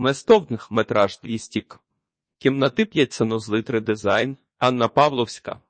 Местовних метраж 200 к. Кімнати 5 санузли 3 дизайн, Анна Павловська.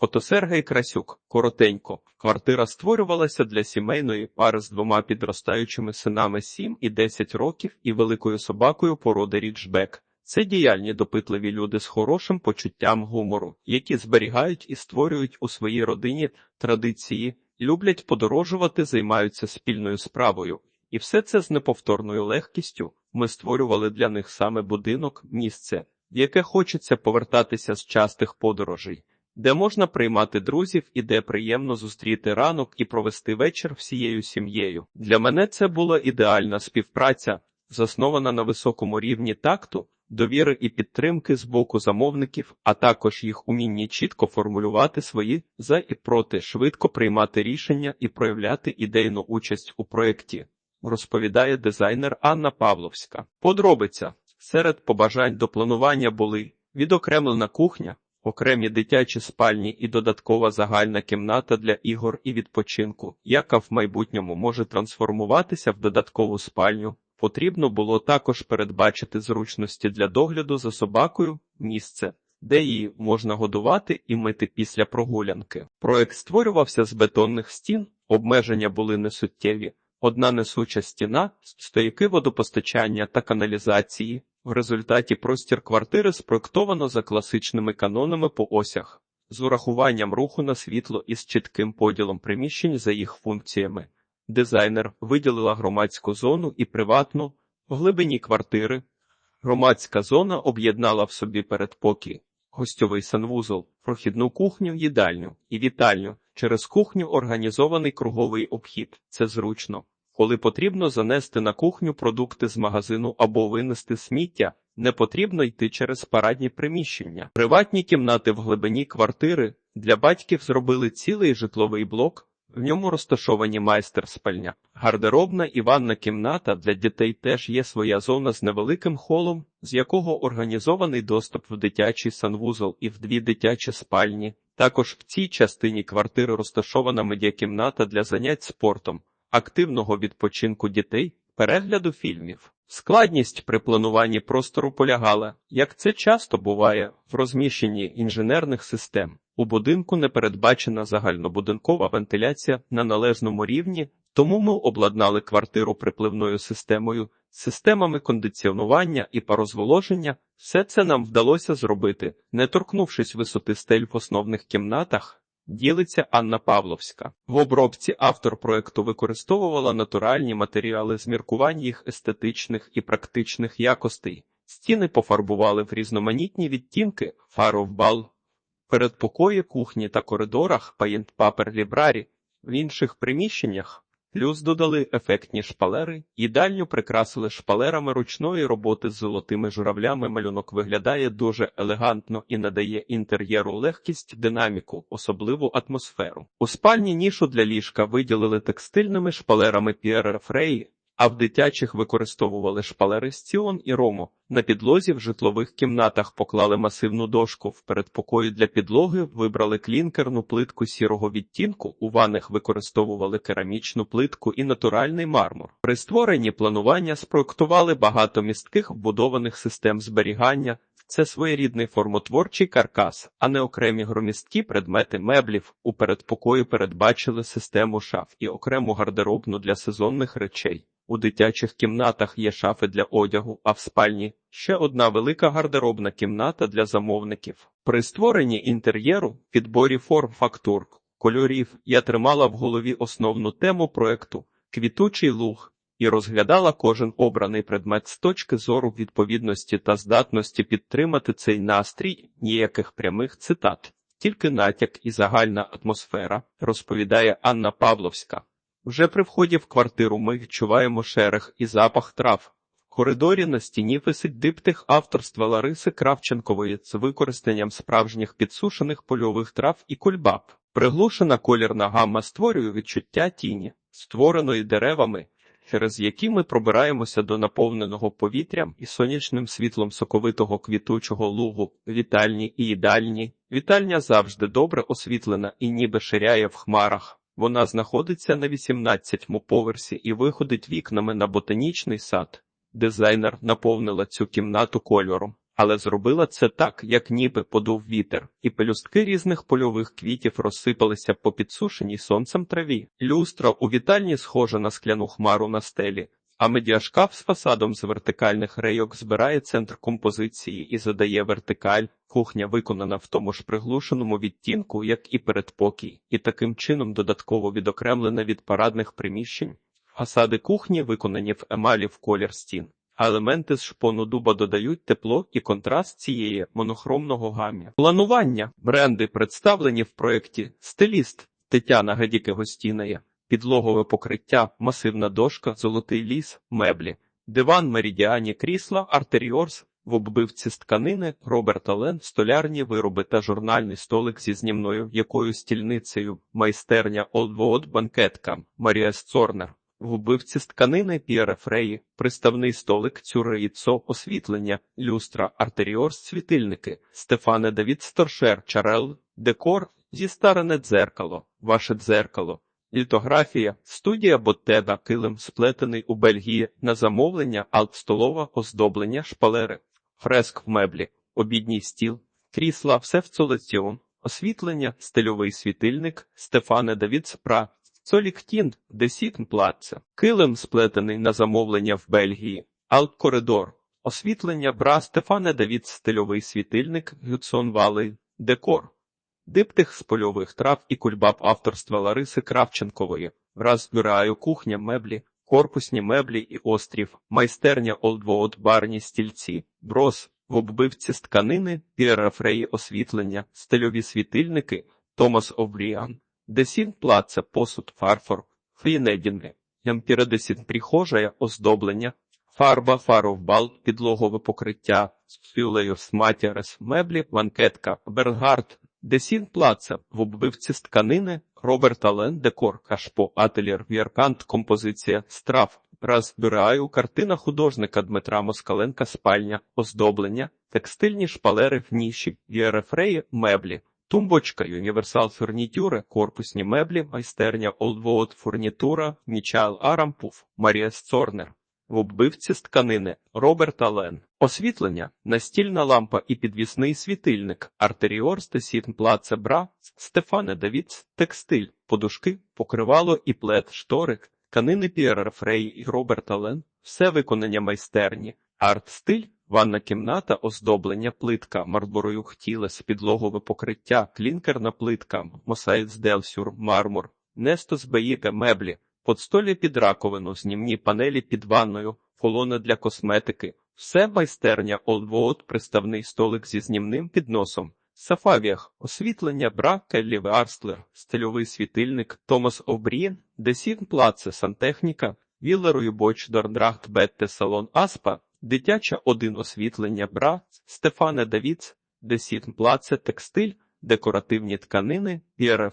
Фото Сергій Красюк. Коротенько. Квартира створювалася для сімейної пари з двома підростаючими синами 7 і 10 років і великою собакою породи Ріджбек. Це діяльні допитливі люди з хорошим почуттям гумору, які зберігають і створюють у своїй родині традиції, люблять подорожувати, займаються спільною справою. І все це з неповторною легкістю. Ми створювали для них саме будинок, місце, в яке хочеться повертатися з частих подорожей, де можна приймати друзів і де приємно зустріти ранок і провести вечір всією сім'єю. Для мене це була ідеальна співпраця, заснована на високому рівні такту, довіри і підтримки з боку замовників, а також їх умінні чітко формулювати свої за і проти, швидко приймати рішення і проявляти ідейну участь у проєкті. Розповідає дизайнер Анна Павловська. Подробиця серед побажань до планування були відокремлена кухня, окремі дитячі спальні і додаткова загальна кімната для ігор і відпочинку, яка в майбутньому може трансформуватися в додаткову спальню. Потрібно було також передбачити зручності для догляду за собакою, місце, де її можна годувати і мити після прогулянки. Проект створювався з бетонних стін, обмеження були несуттєві. Одна несуча стіна, стояки водопостачання та каналізації. В результаті простір квартири спроектовано за класичними канонами по осях, з урахуванням руху на світло і з чітким поділом приміщень за їх функціями. Дизайнер виділила громадську зону і приватну в глибині квартири. Громадська зона об'єднала в собі передпокій, гостьовий санвузол, прохідну кухню, їдальню і вітальню. Через кухню організований круговий обхід. Це зручно. Коли потрібно занести на кухню продукти з магазину або винести сміття, не потрібно йти через парадні приміщення. Приватні кімнати в глибині квартири для батьків зробили цілий житловий блок. В ньому розташовані майстер-спальня, гардеробна і ванна кімната для дітей теж є своя зона з невеликим холом, з якого організований доступ в дитячий санвузол і в дві дитячі спальні. Також в цій частині квартири розташована медіакімната для занять спортом, активного відпочинку дітей, перегляду фільмів. Складність при плануванні простору полягала, як це часто буває, в розміщенні інженерних систем. У будинку не передбачена загальнобудинкова вентиляція на належному рівні, тому ми обладнали квартиру припливною системою, системами кондиціонування і парозволоження. Все це нам вдалося зробити, не торкнувшись висоти стель в основних кімнатах. Ділиться Анна Павловська. В обробці автор проекту використовувала натуральні матеріали з міркувань їх естетичних і практичних якостей. Стіни пофарбували в різноманітні відтінки, фаровбал, передпокої, кухні та коридорах, Paper Library, в інших приміщеннях. Плюс додали ефектні шпалери, їдальню прикрасили шпалерами ручної роботи з золотими журавлями. Малюнок виглядає дуже елегантно і надає інтер'єру легкість, динаміку, особливу атмосферу. У спальні нішу для ліжка виділили текстильними шпалерами Pierre Фреї, а в дитячих використовували шпалери з Ціон і Рому. На підлозі в житлових кімнатах поклали масивну дошку. В передпокої для підлоги вибрали клінкерну плитку сірого відтінку. У ванних використовували керамічну плитку і натуральний мармур. При створенні планування спроектували багато містких вбудованих систем зберігання. Це своєрідний формотворчий каркас, а не окремі громісткі предмети меблів. У передпокої передбачили систему шаф і окрему гардеробну для сезонних речей. У дитячих кімнатах є шафи для одягу, а в спальні ще одна велика гардеробна кімната для замовників. При створенні інтер'єру, підборі форм фактур, кольорів я тримала в голові основну тему проекту квітучий луг і розглядала кожен обраний предмет з точки зору відповідності та здатності підтримати цей настрій ніяких прямих цитат, тільки натяк і загальна атмосфера, розповідає Анна Павловська. Вже при вході в квартиру ми відчуваємо шерех і запах трав. В коридорі на стіні висить диптих авторства Лариси Кравченкової з використанням справжніх підсушених польових трав і кульбаб. Приглушена колірна гамма створює відчуття тіні, створеної деревами, через які ми пробираємося до наповненого повітрям і сонячним світлом соковитого квітучого лугу, вітальні і їдальні. Вітальня завжди добре освітлена і ніби ширяє в хмарах. Вона знаходиться на 18-му поверсі і виходить вікнами на ботанічний сад. Дизайнер наповнила цю кімнату кольором, але зробила це так, як ніби подув вітер, і пелюстки різних польових квітів розсипалися по підсушеній сонцем траві. Люстра у вітальні схожа на скляну хмару на стелі, а медіашкаф з фасадом з вертикальних рейок збирає центр композиції і задає вертикаль. Кухня виконана в тому ж приглушеному відтінку, як і передпокій, і таким чином додатково відокремлена від парадних приміщень. Фасади кухні виконані в емалі в колір стін, а елементи з шпону дуба додають тепло і контраст цієї монохромного гамі. Планування бренди представлені в проєкті Стиліст Тетяна Гадіки Гостінає, підлогове покриття, масивна дошка, золотий ліс, меблі, диван меридіані крісла, артеріорс, в оббивці з тканини, Роберт Ален, столярні вироби та журнальний столик зі знімною якою стільницею, майстерня Олдвоот банкетка, Марія Сцорнер. В убивці з тканини П'єре Фреї, приставний столик Цюреїцо, освітлення, люстра, артеріорс, світильники, Стефане Давід Сторшер, Чарел, декор, зістарене дзеркало, ваше дзеркало, літографія, студія Боттега, килим, сплетений у Бельгії, на замовлення, алт-столова, оздоблення, шпалери, фреск в меблі, обідній стіл, крісла, все в цолеціон, освітлення, стильовий світильник, Стефане Давід Спра, Соліктін, Десітнплаце, килим сплетений на замовлення в Бельгії, Алт-коридор, освітлення бра Стефане Давід стильовий світильник, Гюдсон Валей, декор, диптих з польових трав і кульбаб авторства Лариси Кравченкової, враз бюраю кухня меблі, корпусні меблі і острів, майстерня Олдвоот барні стільці, брос, в оббивці з тканини, Піера Фреї освітлення, стильові світильники, Томас Овріан. Десін плаце, посуд, фарфор, фрінедінги, ямпіредесін прихожая, оздоблення, фарба, фаровбал, підлогове покриття, фюлеюс матірес, меблі, банкетка, бернгард, десін плаце, в оббивці з тканини, Роберт Ален, декор, кашпо, ательєр, віркант, композиція, страв, раз бюреаю, картина художника Дмитра Москаленка, спальня, оздоблення, текстильні шпалери в ніші, Єрефреї, меблі. Тумбочка Юніверсал Фурнітюре, корпусні меблі, майстерня Олдвоот Фурнітура, Мічаел Арампуф, Марія Сцорнер. В оббивці з тканини Роберт Ален. Освітлення, настільна лампа і підвісний світильник, артеріор Стесін Плаце Бра, Стефане Давіц, текстиль, подушки, покривало і плед, шторик, тканини П'єра Фрей і Роберт Ален, все виконання майстерні, арт-стиль, Ванна кімната, оздоблення, плитка, марборою тілес, підлогове покриття, клінкерна плитка, мосаїц Делсюр, мармур, Нестос Беїка, меблі, подстолі під раковину, знімні панелі під ванною, колона для косметики, все майстерня, Олдвоот, приставний столик зі знімним підносом, Сафавіях, освітлення, бра, Келлі Арстлер, стильовий світильник, Томас Обрін, Десін Плаце, сантехніка, Віллерою Боч, Дорндрахт, Бетте, Салон Аспа, Дитяча один освітлення бра, Стефане Давіц, Десітн Плаце, текстиль, декоративні тканини, П'єре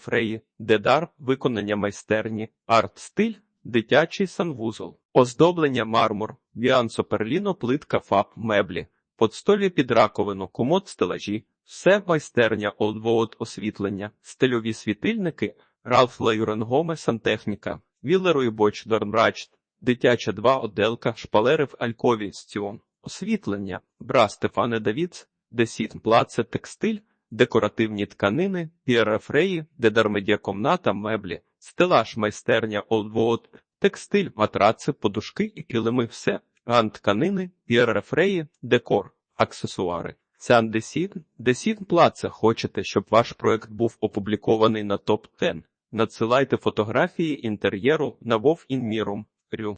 Дедар, виконання майстерні, арт-стиль, дитячий санвузол, оздоблення мармур, Віансо Перліно, плитка фаб, меблі, подстолі під раковину, комод стелажі, все майстерня Олдвоот освітлення, стильові світильники, Ралф Лейренгоме, сантехніка, Віллерою Боч, Дорнрачт, Дитяча два отделка, шпалери в Алькові Стіон, освітлення, бра Стефане Давіц, Десітн Плаце, текстиль, декоративні тканини, П'єра Фреї, Дедармедіакомната, меблі, стелаж майстерня Олдвоот, текстиль, матраци, подушки і килими все, тканини, П'єра декор, аксесуари. Цян Десітн, Десітн Плаце, хочете, щоб ваш проект був опублікований на топ 10 Надсилайте фотографії інтер'єру на Вов.